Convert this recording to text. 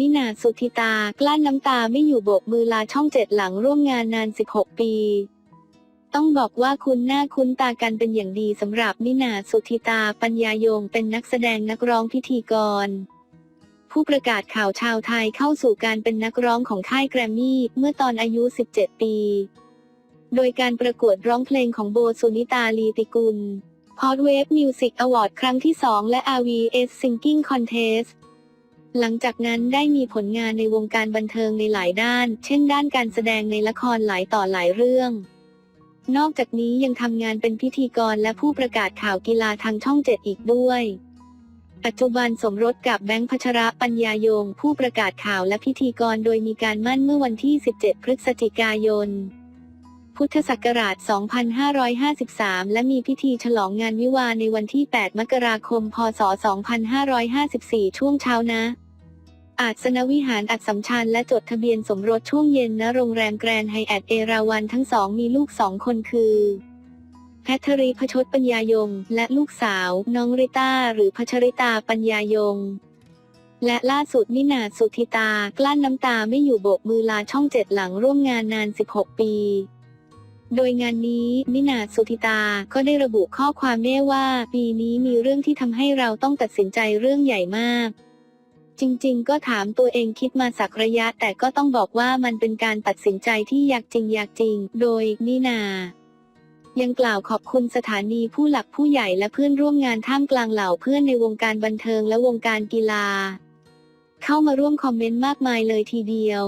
นินาสุธิตากลั้นน้ำตาไม่อยู่โบกมือลาช่องเจ็ดหลังร่วมงานนาน 16 ปี ต้องบอกว่าคุณหน้าคุ้นตากันเป็นอย่างดีสำหรับนินาสุธิตาปัญญายงเป็นนักแสดงนักร้องพิธีกร ผู้ประกาศข่าวชาวไทยเข้าสู่การเป็นนักร้องของค่ายแกรมมี่เมื่อตอนอายุ 17 ปี โดยการประกวดร้องเพลงของโบสุนิตาลีติกุล p o d w a v e Music Award ครั้งที่ 2 และ RVS Singing Contest หลังจากนั้นได้มีผลงานในวงการบันเทิงในหลายด้าน เช่นด้านการแสดงในละครหลายต่อหลายเรื่อง นอกจากนี้ยังทำงานเป็นพิธีกรและผู้ประกาศข่าวกีฬาทางช่องเจ็ดอีกด้วย ปัจจุบันสมรสกับแบงค์พัชระปัญญายง ผู้ประกาศข่าวและพิธีกรโดยมีการมั่นเมื่อวันที่ 17 พฤศจิกายน พุทธศักราช 2553 และมีพิธีฉลองงานวิวาในวันที่ 8 มกราคม พศ 2554 ช่วงเช้านะ อาจสนวิหารอัดสำชัญและจดทะเบียนสมรสช่วงเย็นณโรงแรมแกรนด์ไฮแอทเอราวันทั้งสองมีลูกสองคนคือแพทรีพชดปัญญายง และลูกสาว น้องริต้า หรือพัชริตาปัญญายง และล่าสุดนินาสุธิตากลั้นน้ำตาไม่อยู่โบกมือลาช่องเจ็ดหลังร่วมงานนาน 16 ปี โดยงานนี้นินาสุธิตาก็ได้ระบุข้อความได้ว่า ปีนี้มีเรื่องที่ทำให้เราต้องตัดสินใจเรื่องใหญ่มาก จริงๆ ก็ถามตัวเองคิดมาสักระยะ แต่ก็ต้องบอกว่ามันเป็นการตัดสินใจที่อยากจริงอยากจริง โดยนินายังกล่าวขอบคุณสถานีผู้หลักผู้ใหญ่และเพื่อนร่วมงานท่ามกลางเหล่าเพื่อนในวงการบันเทิงและวงการกีฬา เข้ามาร่วมคอมเมนต์มากมายเลยทีเดียว